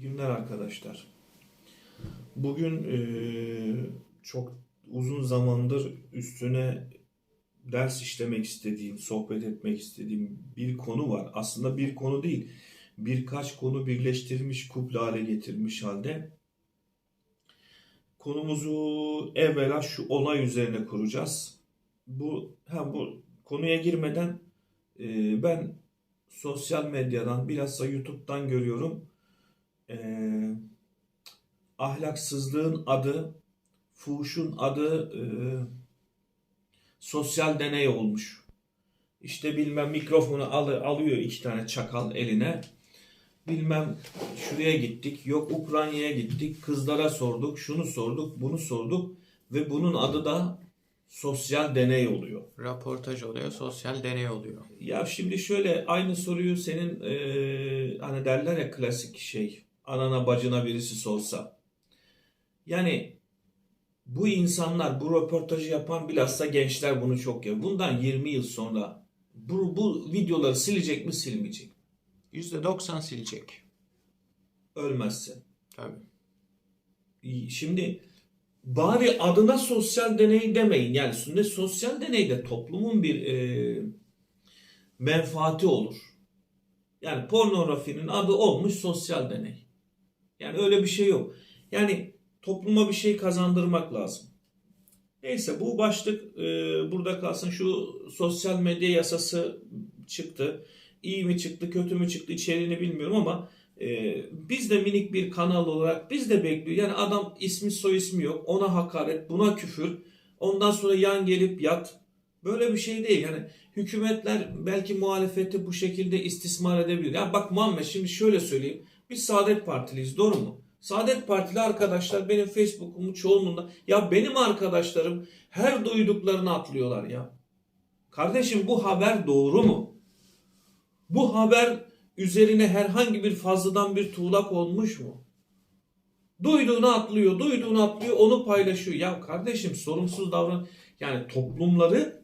Günler arkadaşlar. Bugün eee, çok uzun zamandır üstüne ders işlemek istediğim, sohbet etmek istediğim bir konu var. Aslında bir konu değil, birkaç konu birleştirmiş, kuple hale getirmiş halde. Konumuzu evvela şu olay üzerine kuracağız. Bu, ha, bu konuya girmeden eee, ben sosyal medyadan, bilhassa YouTube'dan görüyorum. Eee, ahlaksızlığın adı, fuhuşun adı eee, sosyal deney olmuş. İşte bilmem mikrofonu alı- alıyor iki tane çakal eline. Bilmem şuraya gittik, yok Ukrayna'ya gittik, kızlara sorduk, şunu sorduk, bunu sorduk ve bunun adı da sosyal deney oluyor. Raportaj oluyor, sosyal deney oluyor. Ya şimdi şöyle aynı soruyu senin eee, hani derler ya klasik şey anana bacına birisi sorsa. Yani bu insanlar bu röportajı yapan bilhassa gençler bunu çok yapıyor. Bundan 20 yıl sonra bu, bu videoları silecek mi silmeyecek mi? %90 silecek. Ölmezse. Tabii. Şimdi bari adına sosyal deney demeyin. Yani ne sosyal deneyde toplumun bir e, menfaati olur. Yani pornografinin adı olmuş sosyal deney. Yani öyle bir şey yok. Yani topluma bir şey kazandırmak lazım. Neyse bu başlık e, burada kalsın. Şu sosyal medya yasası çıktı. İyi mi çıktı, kötü mü çıktı içeriğini bilmiyorum ama e, biz de minik bir kanal olarak biz de bekliyor. Yani adam ismi soy ismi yok. Ona hakaret, buna küfür. Ondan sonra yan gelip yat. Böyle bir şey değil. Yani hükümetler belki muhalefeti bu şekilde istismar edebilir. Ya bak Muhammed şimdi şöyle söyleyeyim. Biz Saadet Partiliyiz doğru mu? Saadet Partili arkadaşlar benim Facebook'umun çoğunluğunda ya benim arkadaşlarım her duyduklarını atlıyorlar ya. Kardeşim bu haber doğru mu? Bu haber üzerine herhangi bir fazladan bir tuğlak olmuş mu? Duyduğunu atlıyor, duyduğunu atlıyor, onu paylaşıyor. Ya kardeşim sorumsuz davran. Yani toplumları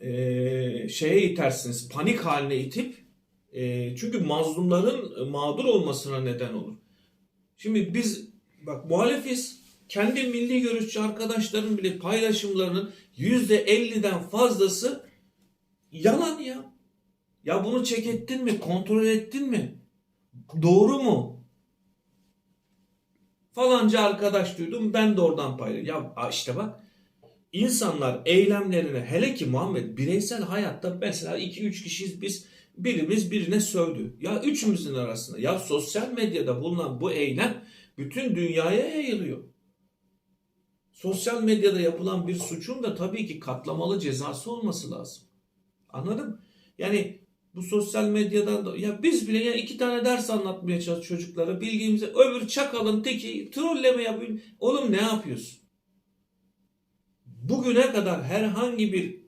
eee, şeye itersiniz, panik haline itip eee, çünkü mazlumların mağdur olmasına neden olur. Şimdi biz bak muhalefiz. Kendi milli görüşçü arkadaşların bile paylaşımlarının %50'den fazlası yalan ya. Ya bunu çek ettin mi? Kontrol ettin mi? Doğru mu? Falanca arkadaş duydum ben de oradan paylaşıyorum. Ya işte bak insanlar eylemlerine hele ki Muhammed bireysel hayatta mesela 2-3 kişiyiz biz birimiz birine sövdü. Ya üçümüzün arasında ya sosyal medyada bulunan bu eylem bütün dünyaya yayılıyor. Sosyal medyada yapılan bir suçun da tabii ki katlamalı cezası olması lazım. Anladın mı? Yani bu sosyal medyadan da ya biz bile ya iki tane ders anlatmaya çalışıyoruz çocuklara bildiğimize öbür çakalın teki trolleme yapıyor. Oğlum ne yapıyorsun? Bugüne kadar herhangi bir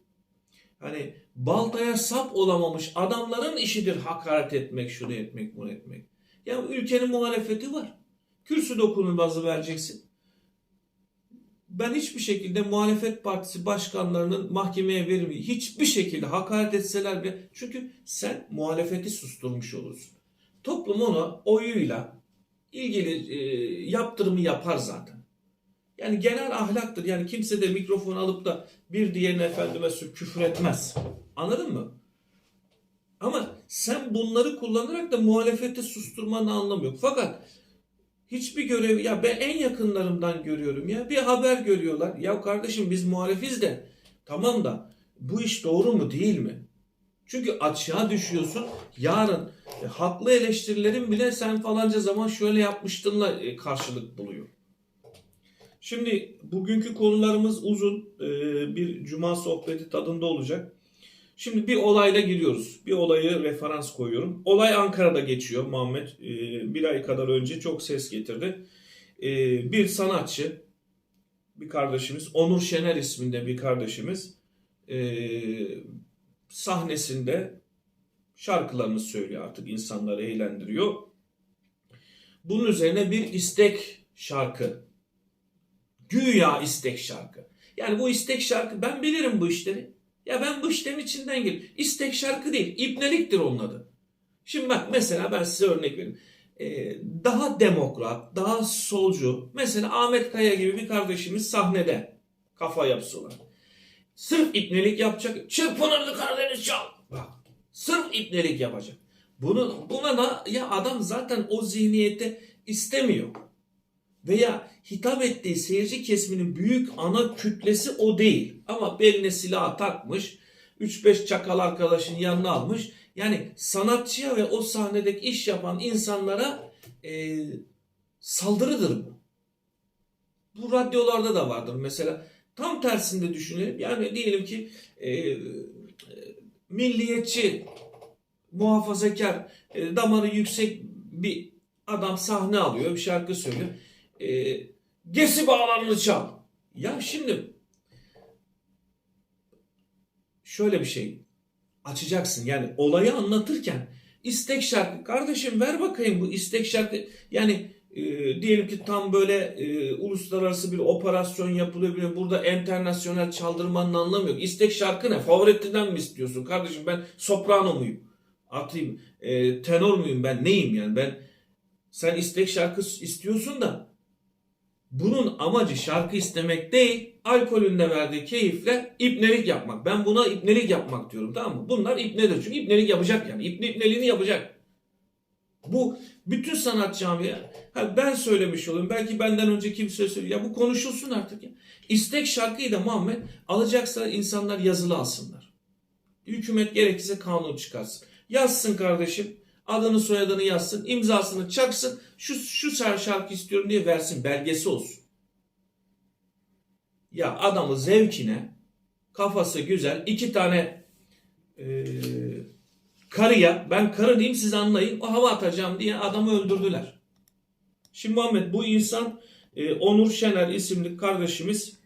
hani baltaya sap olamamış adamların işidir hakaret etmek, şunu etmek, bunu etmek. Ya ülkenin muhalefeti var. Kürsü dokunulmazı vereceksin. Ben hiçbir şekilde muhalefet partisi başkanlarının mahkemeye verilmeyi hiçbir şekilde hakaret etseler bile çünkü sen muhalefeti susturmuş olursun. Toplum ona oyuyla ilgili e, yaptırımı yapar zaten. Yani genel ahlaktır. Yani kimse de mikrofon alıp da bir diğerine efendime küfür etmez. Anladın mı? Ama sen bunları kullanarak da muhalefeti susturmanın anlamı yok. Fakat hiçbir görev ya ben en yakınlarımdan görüyorum ya bir haber görüyorlar. Ya kardeşim biz muhalefiz de tamam da bu iş doğru mu değil mi? Çünkü açığa düşüyorsun. Yarın e, haklı eleştirilerin bile sen falanca zaman şöyle yapmıştınla e, karşılık buluyor. Şimdi bugünkü konularımız uzun. e, bir cuma sohbeti tadında olacak. Şimdi bir olayla giriyoruz. Bir olayı referans koyuyorum. Olay Ankara'da geçiyor Muhammed. Ee, bir ay kadar önce çok ses getirdi. Ee, bir sanatçı, bir kardeşimiz, Onur Şener isminde bir kardeşimiz ee, sahnesinde şarkılarını söylüyor artık insanları eğlendiriyor. Bunun üzerine bir istek şarkı. Güya istek şarkı. Yani bu istek şarkı ben bilirim bu işleri. Ya ben bu işlerin içinden geliyorum. İstek şarkı değil, ibneliktir onun adı. Şimdi bak mesela ben size örnek vereyim. e, daha demokrat, daha solcu. Mesela Ahmet Kaya gibi bir kardeşimiz sahnede kafa yapısı olan. Sırf ipnelik yapacak. Çırpınırdı Karadeniz çal. Bak. Sırf ipnelik yapacak. Bunu, buna da ya adam zaten o zihniyette istemiyor. Veya hitap ettiği seyirci kesiminin büyük ana kütlesi o değil. Ama beline silah takmış. 3-5 çakal arkadaşın yanına almış. Yani sanatçıya ve o sahnedeki iş yapan insanlara e, saldırıdır bu. Bu radyolarda da vardır mesela. Tam tersinde düşünelim. Yani diyelim ki e, e, milliyetçi, muhafazakar, e, damarı yüksek bir adam sahne alıyor, bir şarkı söylüyor. E, gesi bağlarını çal. Ya şimdi şöyle bir şey açacaksın. Yani olayı anlatırken istek şarkı kardeşim ver bakayım bu istek şarkı yani e, diyelim ki tam böyle e, uluslararası bir operasyon yapılıyor bile burada internasyonel çaldırmanın anlamı yok. İstek şarkı ne? Favoritiden mi istiyorsun? Kardeşim ben soprano muyum? Atayım. E, tenor muyum ben? Neyim yani? Ben sen istek şarkı istiyorsun da bunun amacı şarkı istemek değil, alkolün de verdiği keyifle ipnelik yapmak. Ben buna ipnelik yapmak diyorum tamam mı? Bunlar ipnedir çünkü ipnelik yapacak yani. İpne ipneliğini yapacak. Bu bütün sanat camiye ha ben söylemiş olayım. Belki benden önce kimse söylüyor. Ya bu konuşulsun artık ya. İstek şarkıyı da Muhammed alacaksa insanlar yazılı alsınlar. Hükümet gerekirse kanun çıkarsın. Yazsın kardeşim. Adını soyadını yazsın. imzasını çaksın. Şu, şu şarkı istiyorum diye versin. Belgesi olsun. Ya adamı zevkine kafası güzel iki tane e, karıya ben karı diyeyim siz anlayın o hava atacağım diye adamı öldürdüler. Şimdi Muhammed bu insan e, Onur Şener isimli kardeşimiz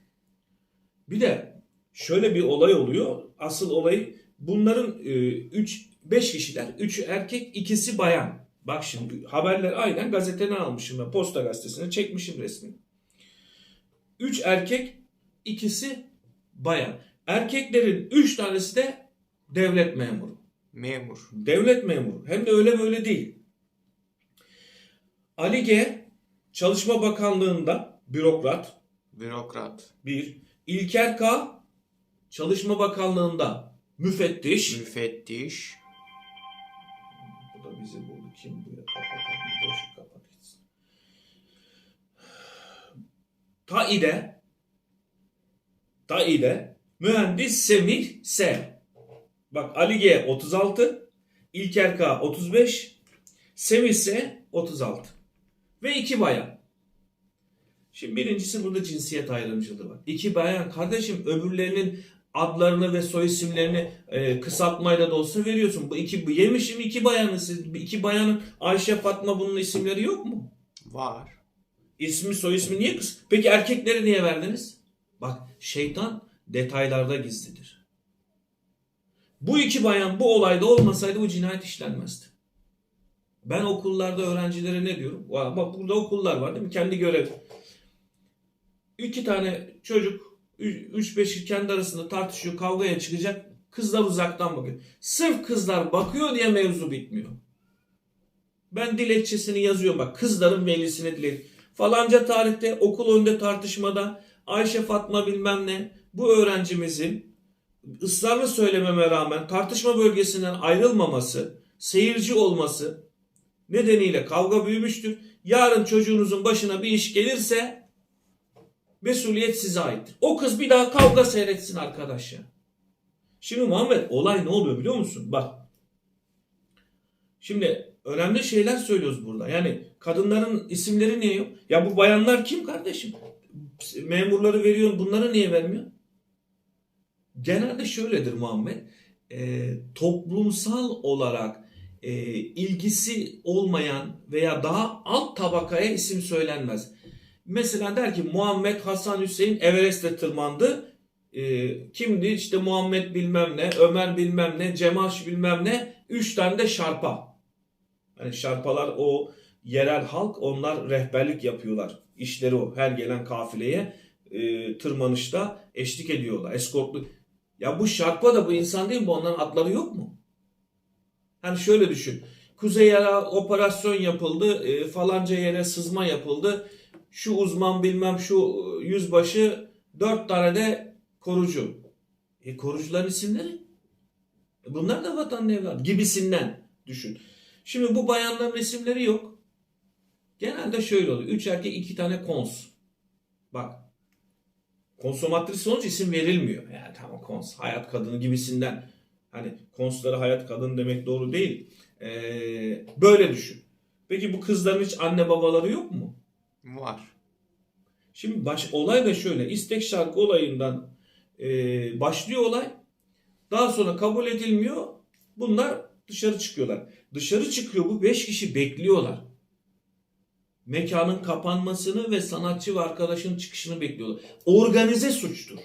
bir de şöyle bir olay oluyor. Asıl olay bunların 3 5 kişiler. 3 erkek, ikisi bayan. Bak şimdi haberler aynen gazeteden almışım ben. Posta gazetesine çekmişim resmini. 3 erkek, ikisi bayan. Erkeklerin 3 tanesi de devlet memuru. Memur. Devlet memuru. Hem de öyle böyle değil. Ali G. Çalışma Bakanlığı'nda bürokrat. Bürokrat. Bir. İlker K. Çalışma Bakanlığı'nda müfettiş. Müfettiş. Bizi buldu. Kim bu ya? Kapatalım. Boşu kapat gitsin. Taide Taide Mühendis Semih S. Bak Ali G 36 İlker K 35 Semih S 36 ve iki bayan. Şimdi birincisi burada cinsiyet ayrımcılığı var. İki bayan kardeşim öbürlerinin adlarını ve soy isimlerini e, kısaltmayla da olsa veriyorsun. Bu iki yemişim iki bayanı siz iki bayanın Ayşe Fatma bunun isimleri yok mu? Var. İsmi soy ismi niye kıs? Peki erkekleri niye verdiniz? Bak şeytan detaylarda gizlidir. Bu iki bayan bu olayda olmasaydı bu cinayet işlenmezdi. Ben okullarda öğrencilere ne diyorum? Bak burada okullar var değil mi? Kendi görev. İki tane çocuk 3-5 kendi arasında tartışıyor, kavgaya çıkacak. Kızlar uzaktan bakıyor. Sırf kızlar bakıyor diye mevzu bitmiyor. Ben dilekçesini yazıyorum bak. Kızların velisine dilek. Falanca tarihte okul önünde tartışmada Ayşe Fatma bilmem ne bu öğrencimizin ısrarlı söylememe rağmen tartışma bölgesinden ayrılmaması, seyirci olması nedeniyle kavga büyümüştür. Yarın çocuğunuzun başına bir iş gelirse mesuliyet size aittir. O kız bir daha kavga seyretsin arkadaş ya. Şimdi Muhammed olay ne oluyor biliyor musun? Bak. Şimdi önemli şeyler söylüyoruz burada. Yani kadınların isimleri niye yok? Ya bu bayanlar kim kardeşim? Memurları veriyorsun bunları niye vermiyor? Genelde şöyledir Muhammed. E, toplumsal olarak e, ilgisi olmayan veya daha alt tabakaya isim söylenmez. Mesela der ki Muhammed Hasan Hüseyin Everest'e tırmandı. E, kimdi? İşte Muhammed bilmem ne, Ömer bilmem ne, Cemaş bilmem ne. Üç tane de şarpa. Yani şarpalar o yerel halk onlar rehberlik yapıyorlar. İşleri o. Her gelen kafileye e, tırmanışta eşlik ediyorlar. Eskortluk. Ya bu şarpa da bu insan değil mi? Onların atları yok mu? Hani şöyle düşün. Kuzey yara operasyon yapıldı. e, falanca yere sızma yapıldı. Şu uzman bilmem şu e, yüzbaşı dört tane de korucu. E korucuların isimleri? E, bunlar da vatan evladı gibisinden düşün. Şimdi bu bayanların isimleri yok. Genelde şöyle oluyor. Üç erkek iki tane kons. Bak. Konsomatris sonuç isim verilmiyor. Yani tamam kons, hayat kadını gibisinden. Hani konslara hayat kadın demek doğru değil. Ee, böyle düşün. Peki bu kızların hiç anne babaları yok mu? Var. Şimdi baş, olay da şöyle. İstek şarkı olayından e, başlıyor olay. Daha sonra kabul edilmiyor. Bunlar dışarı çıkıyorlar. Dışarı çıkıyor bu 5 kişi bekliyorlar. Mekanın kapanmasını ve sanatçı ve arkadaşın çıkışını bekliyorlar. Organize suçtur.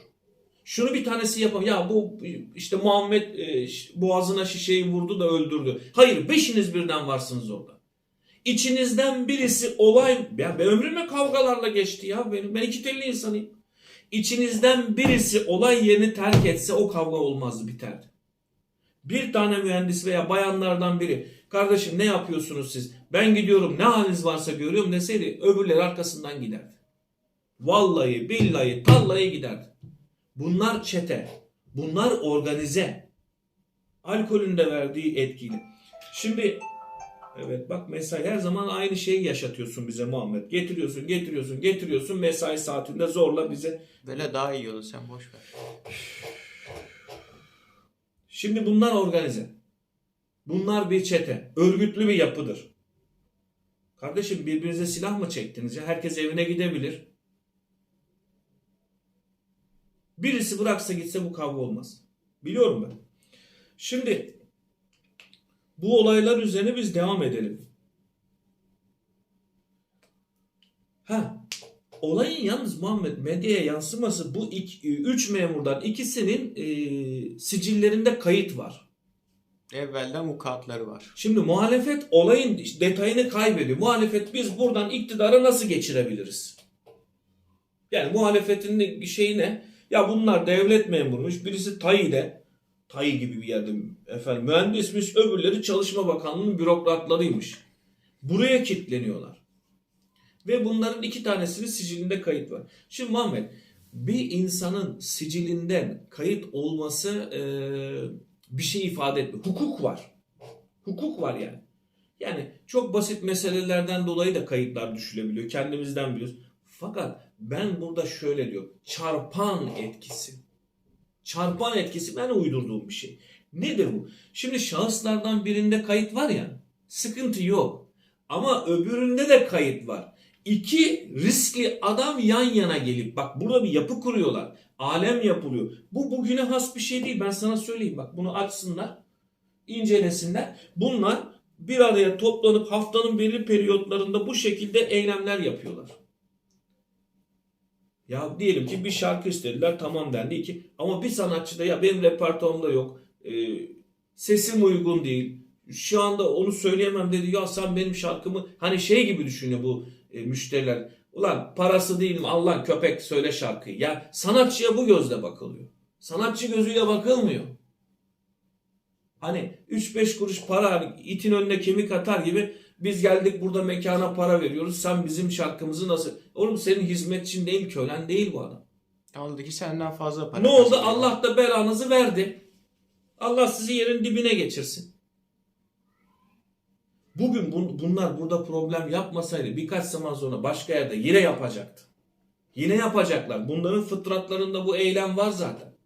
Şunu bir tanesi yapam. Ya bu işte Muhammed e, boğazına şişeyi vurdu da öldürdü. Hayır beşiniz birden varsınız orada. İçinizden birisi olay... Ya ben ömrüme kavgalarla geçti ya benim. Ben iki telli insanıyım. İçinizden birisi olay yerini terk etse o kavga olmazdı biterdi. Bir tane mühendis veya bayanlardan biri kardeşim ne yapıyorsunuz siz? Ben gidiyorum ne haliniz varsa görüyorum deseydi öbürleri arkasından giderdi. Vallahi billahi tallahi giderdi. Bunlar çete. Bunlar organize. Alkolün de verdiği etkili. Şimdi evet bak mesai her zaman aynı şeyi yaşatıyorsun bize Muhammed. Getiriyorsun, getiriyorsun, getiriyorsun mesai saatinde zorla bize. Böyle daha iyi olur sen boş ver. Şimdi bunlar organize. Bunlar bir çete. Örgütlü bir yapıdır. Kardeşim birbirinize silah mı çektiniz ya? Herkes evine gidebilir. Birisi bıraksa gitse bu kavga olmaz. Biliyorum ben. Şimdi bu olaylar üzerine biz devam edelim. Ha, olayın yalnız Muhammed medyaya yansıması bu iki, üç memurdan ikisinin e, sicillerinde kayıt var. Evvelden vukuatları var. Şimdi muhalefet olayın detayını kaybediyor. Muhalefet biz buradan iktidarı nasıl geçirebiliriz? Yani muhalefetin şeyi ne? Ya bunlar devlet memurmuş. Birisi TAİ'de. TAİ gibi bir yerde efendim mühendismiş. Öbürleri Çalışma Bakanlığı'nın bürokratlarıymış. Buraya kilitleniyorlar. Ve bunların iki tanesinin sicilinde kayıt var. Şimdi Muhammed bir insanın sicilinden kayıt olması e, bir şey ifade etmiyor. Hukuk var. Hukuk var yani. Yani çok basit meselelerden dolayı da kayıtlar düşülebiliyor. Kendimizden biliyoruz. Fakat ben burada şöyle diyor. Çarpan etkisi. Çarpan etkisi ben uydurduğum bir şey. Nedir bu? Şimdi şahıslardan birinde kayıt var ya. Sıkıntı yok. Ama öbüründe de kayıt var. İki riskli adam yan yana gelip bak burada bir yapı kuruyorlar. Alem yapılıyor. Bu bugüne has bir şey değil. Ben sana söyleyeyim. Bak bunu açsınlar. incelesinler. Bunlar bir araya toplanıp haftanın belirli periyotlarında bu şekilde eylemler yapıyorlar. Ya diyelim ki bir şarkı istediler tamam dendi ki ama bir sanatçı da ya benim repertuarımda yok. e, sesim uygun değil. Şu anda onu söyleyemem dedi. Ya sen benim şarkımı hani şey gibi düşünüyor bu e, müşteriler. Ulan parası değilim Allah köpek söyle şarkıyı. Ya sanatçıya bu gözle bakılıyor. Sanatçı gözüyle bakılmıyor. Hani 3-5 kuruş para itin önüne kemik atar gibi biz geldik burada mekana para veriyoruz. Sen bizim şarkımızı nasıl... Oğlum senin hizmetçin değil kölen değil bu adam. Oldu ki senden fazla para Ne oldu? kazanıyor. Allah da belanızı verdi. Allah sizi yerin dibine geçirsin. Bugün bun- bunlar burada problem yapmasaydı birkaç zaman sonra başka yerde yine yapacaktı. Yine yapacaklar. Bunların fıtratlarında bu eylem var zaten.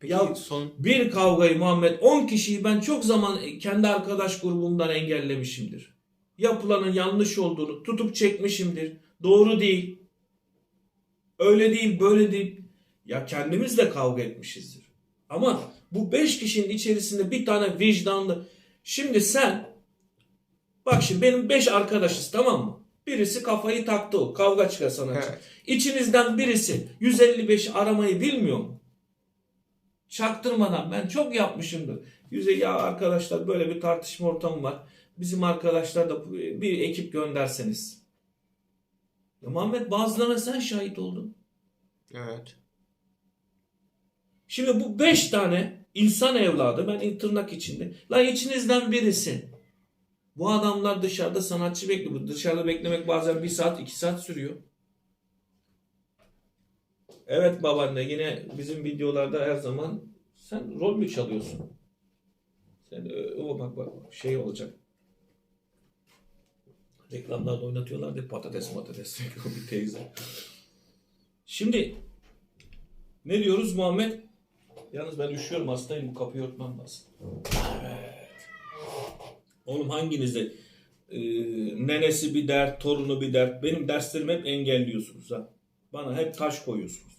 Peki Ya- son Bir kavgayı Muhammed 10 kişiyi ben çok zaman kendi arkadaş grubumdan engellemişimdir. Yapılanın yanlış olduğunu tutup çekmişimdir. Doğru değil. Öyle değil, böyle değil. Ya kendimizle kavga etmişizdir. Ama bu 5 kişinin içerisinde bir tane vicdanlı. Şimdi sen bak şimdi benim 5 arkadaşız tamam mı? Birisi kafayı taktı o. Kavga çıkar sanatçı. Evet. İçinizden birisi 155 aramayı bilmiyor mu? Çaktırmadan ben çok yapmışımdır. Yüze ya arkadaşlar böyle bir tartışma ortamı var. Bizim arkadaşlar da bir ekip gönderseniz. Ya Muhammed bazılarına sen şahit oldun. evet. Şimdi bu 5 tane insan evladı ben tırnak içinde. La içinizden birisi. Bu adamlar dışarıda sanatçı bekliyor. Dışarıda beklemek bazen bir saat iki saat sürüyor. Evet babaanne yine bizim videolarda her zaman sen rol mü çalıyorsun? Sen e, o bak bak şey olacak. Reklamlarda oynatıyorlar diye patates patates bir teyze. Şimdi ne diyoruz Muhammed? Yalnız ben üşüyorum hastayım bu kapıyı örtmem lazım. Evet. Oğlum hanginize e, nenesi bir dert, torunu bir dert. Benim derslerimi hep engelliyorsunuz ha. Bana hep taş koyuyorsunuz.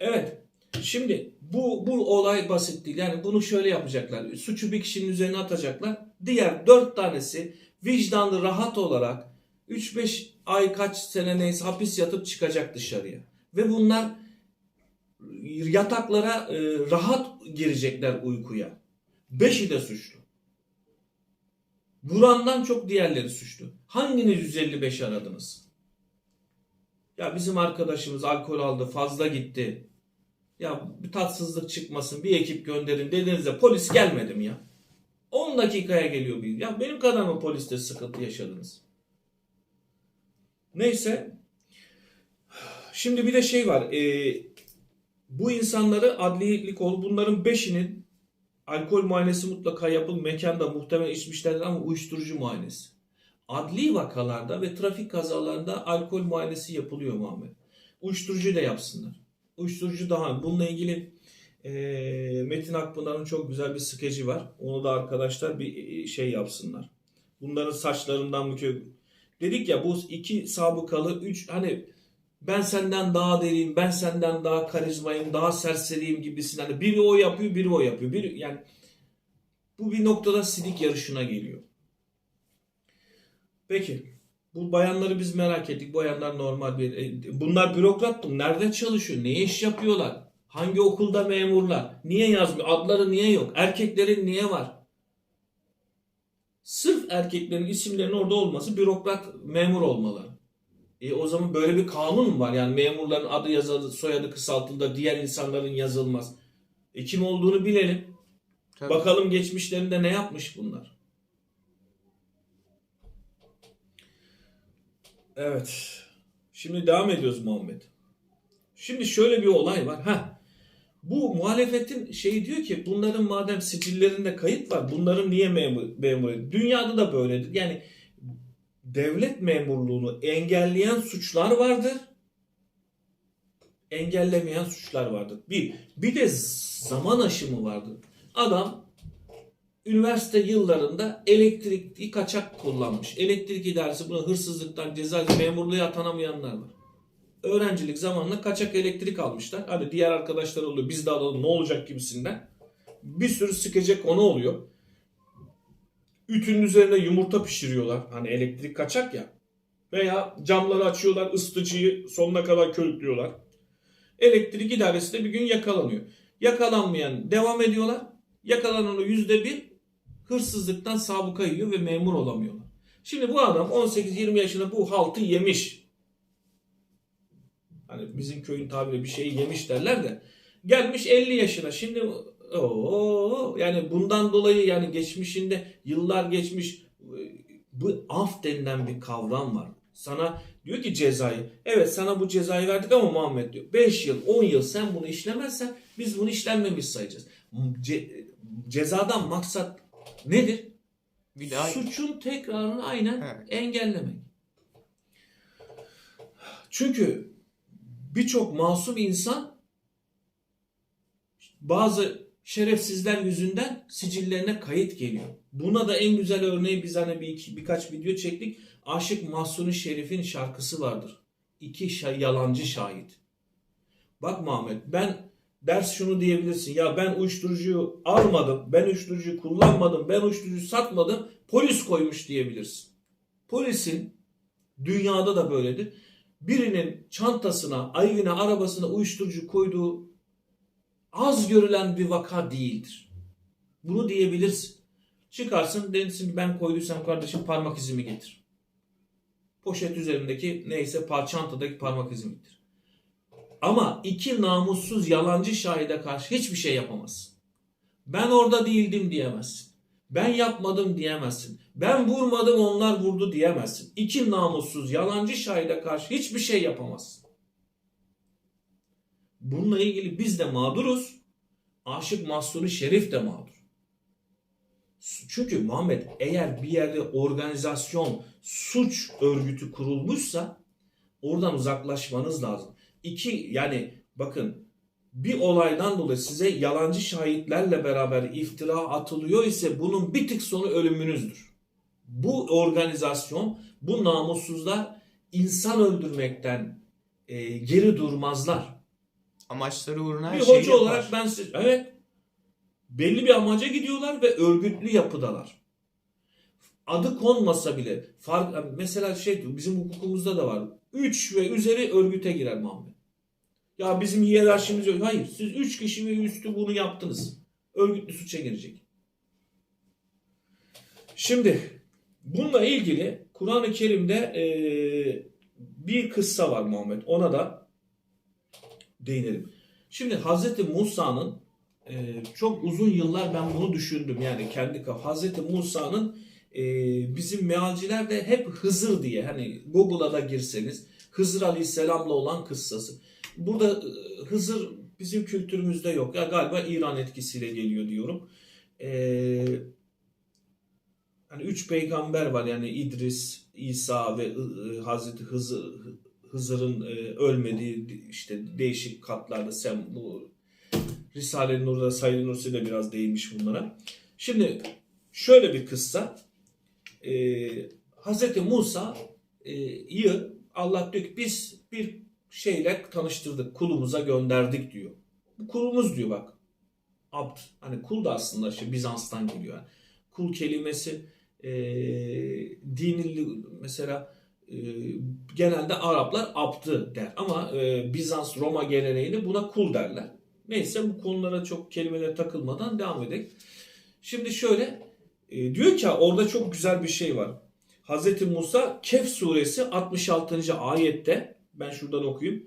Evet. Şimdi bu bu olay basit değil. Yani bunu şöyle yapacaklar. Suçu bir kişinin üzerine atacaklar. Diğer dört tanesi vicdanlı rahat olarak 3-5 ay kaç sene neyse hapis yatıp çıkacak dışarıya. Ve bunlar yataklara e, rahat girecekler uykuya. Beşi de suçlu. Vurandan çok diğerleri suçlu. Hanginiz 155 aradınız? Ya bizim arkadaşımız alkol aldı fazla gitti. Ya bir tatsızlık çıkmasın bir ekip gönderin dediğinizde polis gelmedi mi ya? 10 dakikaya geliyor bir. Ya benim kadar mı poliste sıkıntı yaşadınız? Neyse. Şimdi bir de şey var. Ee, bu insanları adlilik ol. Bunların beşinin alkol muayenesi mutlaka yapıl. Mekanda muhtemelen içmişlerdir ama uyuşturucu muayenesi. Adli vakalarda ve trafik kazalarında alkol muayenesi yapılıyor Muhammed. Uyuşturucu da yapsınlar. Uyuşturucu daha. Bununla ilgili e, Metin Akpınar'ın çok güzel bir skeci var. Onu da arkadaşlar bir şey yapsınlar. Bunların saçlarından mükemmel. Dedik ya bu iki sabıkalı, üç hani ben senden daha deliyim, ben senden daha karizmayım, daha serseriyim gibisin. Hani biri o yapıyor, biri o yapıyor. Biri, yani bu bir noktada sidik yarışına geliyor. Peki. Bu bayanları biz merak ettik. Bu bayanlar normal bir... e, Bunlar bürokrat mı? Nerede çalışıyor? Ne iş yapıyorlar? Hangi okulda memurlar? Niye yazmıyor? Adları niye yok? Erkeklerin niye var? Sırf erkeklerin isimlerinin orada olması bürokrat memur olmaları. E o zaman böyle bir kanun mu var? Yani memurların adı yazılır, soyadı kısaltılır, diğer insanların yazılmaz. E kim olduğunu bilelim. Tabii. Bakalım geçmişlerinde ne yapmış bunlar. Evet. Şimdi devam ediyoruz Muhammed. Şimdi şöyle bir olay var. Ha. Bu muhalefetin şeyi diyor ki bunların madem sicillerinde kayıt var bunların niye memur, memur? Dünyada da böyledir. Yani devlet memurluğunu engelleyen suçlar vardır. Engellemeyen suçlar vardır. Bir, bir de zaman aşımı vardır. Adam üniversite yıllarında elektrikli kaçak kullanmış. Elektrik idaresi buna hırsızlıktan ceza memurluğa atanamayanlar var. Öğrencilik zamanında kaçak elektrik almışlar. Hani diğer arkadaşlar oluyor biz de alalım ne olacak gibisinden. Bir sürü sıkacak konu oluyor. Ütünün üzerine yumurta pişiriyorlar. Hani elektrik kaçak ya. Veya camları açıyorlar ısıtıcıyı sonuna kadar körüklüyorlar. Elektrik idaresi de bir gün yakalanıyor. Yakalanmayan devam ediyorlar. Yakalanan o yüzde bir hırsızlıktan sabıka yiyor ve memur olamıyorlar. Şimdi bu adam 18-20 yaşında bu haltı yemiş. Hani bizim köyün tabiri bir şeyi yemiş derler de. Gelmiş 50 yaşına. Şimdi Oo, yani bundan dolayı yani geçmişinde yıllar geçmiş bu af denilen bir kavram var. Sana diyor ki cezayı. Evet sana bu cezayı verdik ama Muhammed diyor. 5 yıl 10 yıl sen bunu işlemezsen biz bunu işlenmemiş sayacağız. Ce- cezadan maksat nedir? Bir daha Suçun tekrarını aynen Evet. engellemek. Çünkü birçok masum insan bazı şerefsizler yüzünden sicillerine kayıt geliyor. Buna da en güzel örneği biz hani bir iki, birkaç video çektik. Aşık Mahsuni Şerif'in şarkısı vardır. İki şa- yalancı şahit. Bak Muhammed ben ders şunu diyebilirsin. Ya ben uyuşturucuyu almadım. Ben uyuşturucuyu kullanmadım. Ben uyuşturucu satmadım. Polis koymuş diyebilirsin. Polisin dünyada da böyledir. Birinin çantasına, evine, arabasına uyuşturucu koyduğu az görülen bir vaka değildir. Bunu diyebilirsin. Çıkarsın densin ki ben koyduysam kardeşim parmak izimi getir. Poşet üzerindeki neyse çantadaki parmak izimi getir. Ama iki namussuz yalancı şahide karşı hiçbir şey yapamazsın. Ben orada değildim diyemezsin. Ben yapmadım diyemezsin. Ben vurmadım onlar vurdu diyemezsin. İki namussuz yalancı şahide karşı hiçbir şey yapamazsın. Bununla ilgili biz de mağduruz. Aşık Mahsuni Şerif de mağdur. Çünkü Muhammed eğer bir yerde organizasyon, suç örgütü kurulmuşsa oradan uzaklaşmanız lazım. İki yani bakın bir olaydan dolayı size yalancı şahitlerle beraber iftira atılıyor ise bunun bir tık sonu ölümünüzdür. Bu organizasyon, bu namussuzlar insan öldürmekten e, geri durmazlar. Amaçları uğruna her bir şeyi hoca yapar. olarak ben siz evet belli bir amaca gidiyorlar ve örgütlü yapıdalar. Adı konmasa bile fark mesela şey bizim hukukumuzda da var. 3 ve üzeri örgüte girer Muhammed. Ya bizim hiyerarşimiz yok. Hayır. Siz 3 kişi ve üstü bunu yaptınız. Örgütlü suça girecek. Şimdi bununla ilgili Kur'an-ı Kerim'de eee, bir kıssa var Muhammed. Ona da değinelim. Şimdi Hazreti Musa'nın e, çok uzun yıllar ben bunu düşündüm. Yani kendi. Hazreti Musa'nın e, bizim mealciler de hep Hızır diye hani Google'a da girseniz Hızır Aleyhisselam'la olan kıssası. Burada e, Hızır bizim kültürümüzde yok. Ya galiba İran etkisiyle geliyor diyorum. E, hani üç peygamber var yani İdris, İsa ve e, Hazreti Hızır, Hızır'ın e, ölmediği işte değişik katlarda sen bu Risale-i Nur'da Said Nursi de biraz değinmiş bunlara. Şimdi şöyle bir kıssa. E, Hazreti Musa'yı Allah diyor ki biz bir şeyle tanıştırdık. Kulumuza gönderdik diyor. Bu kulumuz diyor bak. Abd. Hani kul da aslında işte Bizans'tan geliyor. Yani kul kelimesi e, dinili mesela e, genelde Araplar abdı der. Ama e, Bizans Roma geleneğinde buna kul derler. Neyse bu konulara çok kelimelere takılmadan devam edelim. Şimdi şöyle e, diyor ki orada çok güzel bir şey var. Hazreti Musa Kehf suresi 66. ayette ben şuradan okuyayım.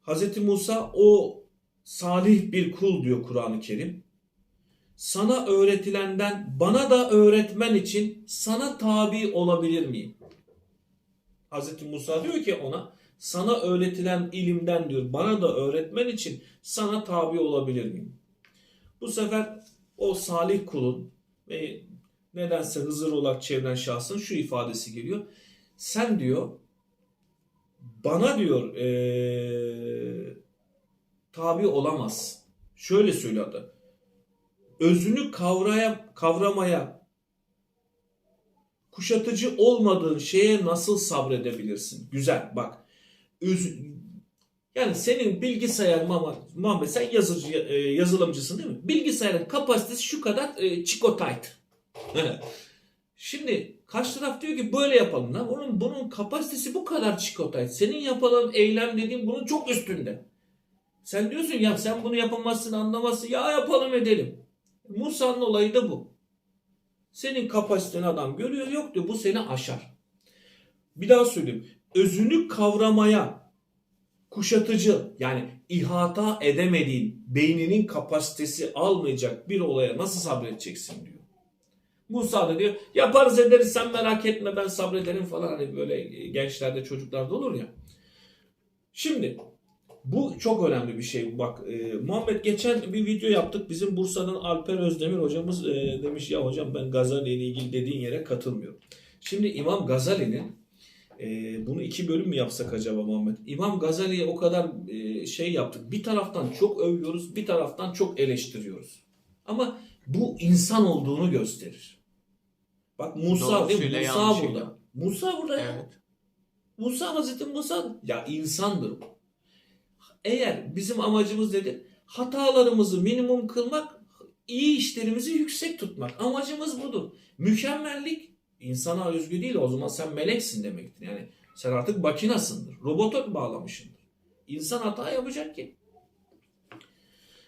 Hazreti Musa o salih bir kul diyor Kur'an-ı Kerim. Sana öğretilenden bana da öğretmen için sana tabi olabilir miyim? Hazreti Musa diyor ki ona sana öğretilen ilimden diyor bana da öğretmen için sana tabi olabilir miyim? Bu sefer o salih kulun ve nedense Hızır olarak çevren şahsın şu ifadesi geliyor. Sen diyor bana diyor eee tabi olamaz. Şöyle söyledi. Özünü kavraya, kavramaya kuşatıcı olmadığın şeye nasıl sabredebilirsin? Güzel bak. Öz, yani senin bilgisayar Muhammed sen yazıcı, e, yazılımcısın değil mi? Bilgisayarın kapasitesi şu kadar e, çikotight. Şimdi karşı taraf diyor ki böyle yapalım lan. Onun bunun kapasitesi bu kadar çikotight. Senin yapılan eylem dediğin bunun çok üstünde. Sen diyorsun ya sen bunu yapamazsın anlamazsın. Ya yapalım edelim. Musa'nın olayı da bu. Senin kapasiteni adam görüyor yok diyor bu seni aşar. Bir daha söyleyeyim. Özünü kavramaya kuşatıcı yani ihata edemediğin beyninin kapasitesi almayacak bir olaya nasıl sabredeceksin diyor. Musa da diyor yaparız ederiz sen merak etme ben sabrederim falan hani böyle gençlerde çocuklarda olur ya. Şimdi bu çok önemli bir şey. Bak e, Muhammed geçen bir video yaptık. Bizim Bursa'dan Alper Özdemir hocamız e, demiş ya hocam ben Gazali ile ilgili dediğin yere katılmıyorum. Şimdi İmam Gazali'nin e, bunu iki bölüm mü yapsak acaba Muhammed? İmam Gazali'ye o kadar e, şey yaptık. Bir taraftan çok övüyoruz, bir taraftan çok eleştiriyoruz. Ama bu insan olduğunu gösterir. Bak Musa? Doğrusuyla Musa burada. Musa burada ya. Evet. Musa Hazreti Musa ya insandır bu. Eğer bizim amacımız dedi hatalarımızı minimum kılmak, iyi işlerimizi yüksek tutmak. Amacımız budur. Mükemmellik insana özgü değil o zaman sen meleksin demektir. Yani sen artık makinasındır. Robota bağlamışsındır. İnsan hata yapacak ki.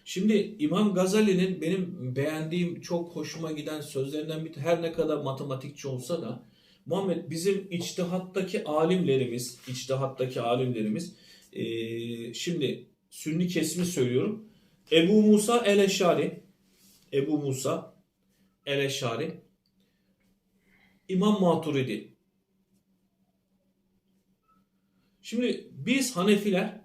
Şimdi İmam Gazali'nin benim beğendiğim çok hoşuma giden sözlerinden bir her ne kadar matematikçi olsa da Muhammed bizim içtihattaki alimlerimiz, içtihattaki alimlerimiz ee, şimdi Sünni kesimi söylüyorum. Ebu Musa el-Eşari Ebu Musa Eleşari, İmam Maturidi. Şimdi biz Hanefiler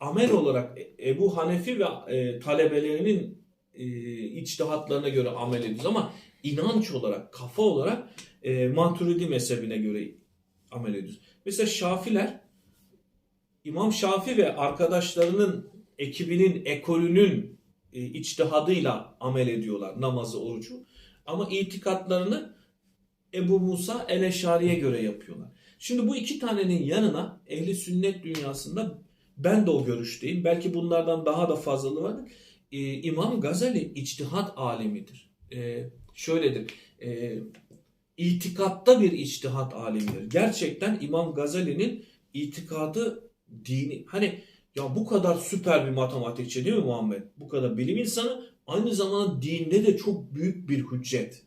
amel olarak E- Ebu Hanefi ve e, talebelerinin e, içtihatlarına göre amel ediyoruz ama inanç olarak, kafa olarak e, Maturidi mezhebine göre amel ediyoruz. Mesela Şafiler İmam Şafi ve arkadaşlarının ekibinin, ekolünün e, içtihadıyla amel ediyorlar namazı, orucu. Ama itikatlarını Ebu Musa el-Eşari'ye göre yapıyorlar. Şimdi bu iki tanenin yanına ehli sünnet dünyasında ben de o görüşteyim. Belki bunlardan daha da fazlalığı vardır. Ee, İmam Gazali içtihat alemidir. Ee, şöyledir. E, itikatta bir içtihat alemidir. Gerçekten İmam Gazali'nin itikadı dini. Hani ya bu kadar süper bir matematikçi değil mi Muhammed? Bu kadar bilim insanı aynı zamanda dinde de çok büyük bir hüccet.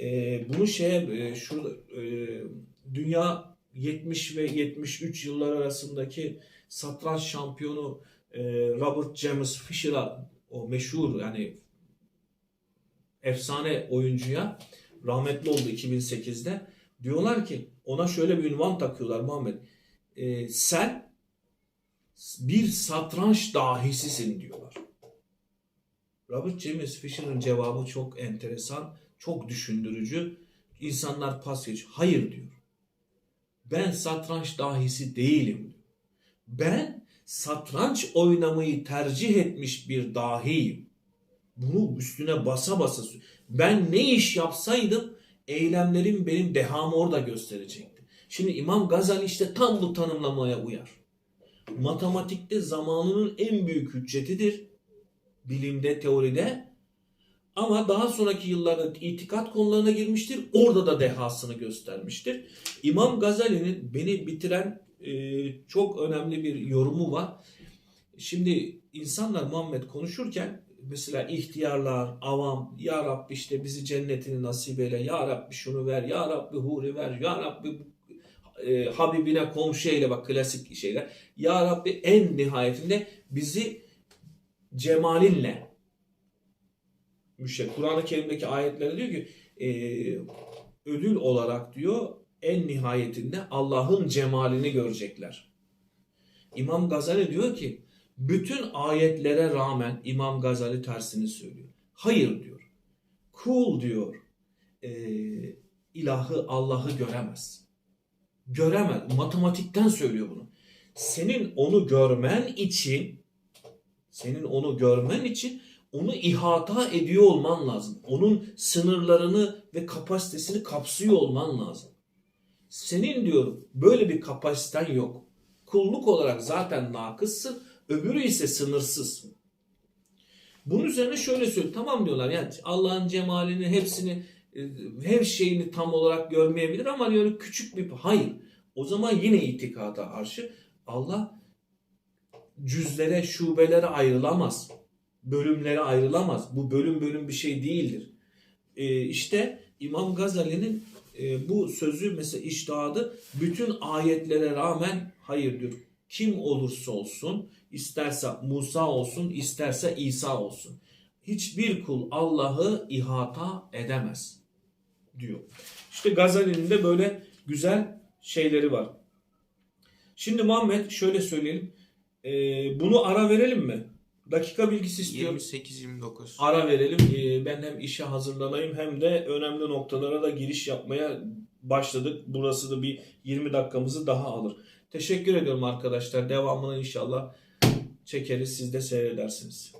Ee, bunu şeye e, şurada e, dünya 70 ve 73 yıllar arasındaki satranç şampiyonu e, Robert James Fischer'a o meşhur yani efsane oyuncuya rahmetli oldu 2008'de. Diyorlar ki ona şöyle bir ünvan takıyorlar Muhammed. E, sen bir satranç dahisisin diyorlar. Robert James Fisher'ın cevabı çok enteresan, çok düşündürücü. İnsanlar pas geç. Hayır diyor. Ben satranç dahisi değilim. Ben satranç oynamayı tercih etmiş bir dahiyim. Bunu üstüne basa basa ben ne iş yapsaydım eylemlerim benim dehamı orada gösterecekti. Şimdi İmam Gazali işte tam bu tanımlamaya uyar. Matematikte zamanının en büyük hüccetidir. Bilimde, teoride. Ama daha sonraki yıllarda itikat konularına girmiştir. Orada da dehasını göstermiştir. İmam Gazali'nin beni bitiren e, çok önemli bir yorumu var. Şimdi insanlar Muhammed konuşurken mesela ihtiyarlar, avam, Ya Rabbi işte bizi cennetini nasip eyle, Ya Rabbi şunu ver, Ya Rabbi huri ver, Ya Rabbi e, Habibine komşu eyle bak klasik şeyler. Ya Rabbi en nihayetinde bizi cemalinle müşe Kur'an-ı Kerim'deki ayetlerde diyor ki e, ödül olarak diyor en nihayetinde Allah'ın cemalini görecekler. İmam Gazali diyor ki bütün ayetlere rağmen İmam Gazali tersini söylüyor. Hayır diyor. Kul diyor e, ilahı Allah'ı göremez. Göremez. Matematikten söylüyor bunu. Senin onu görmen için senin onu görmen için onu ihata ediyor olman lazım. Onun sınırlarını ve kapasitesini kapsıyor olman lazım. Senin diyor böyle bir kapasiten yok. Kulluk olarak zaten nakıssın, öbürü ise sınırsız. Bunun üzerine şöyle söylüyor. Tamam diyorlar yani Allah'ın cemalini hepsini e, her şeyini tam olarak görmeyebilir ama diyor küçük bir hayır. O zaman yine itikada karşı Allah cüzlere, şubelere ayrılamaz. Bölümlere ayrılamaz. Bu bölüm bölüm bir şey değildir. Ee, işte İmam Gazali'nin e, bu sözü mesela iştihadı bütün ayetlere rağmen hayır diyor. Kim olursa olsun isterse Musa olsun isterse İsa olsun. Hiçbir kul Allah'ı ihata edemez diyor. İşte Gazali'nin de böyle güzel şeyleri var. Şimdi Muhammed şöyle söyleyelim. Ee, bunu ara verelim mi? Dakika bilgisi istiyorum. 28-29. Ara verelim. Ee, ben hem işe hazırlanayım hem de önemli noktalara da giriş yapmaya başladık. Burası da bir 20 dakikamızı daha alır. Teşekkür ediyorum arkadaşlar. Devamını inşallah çekeriz. Siz de seyredersiniz.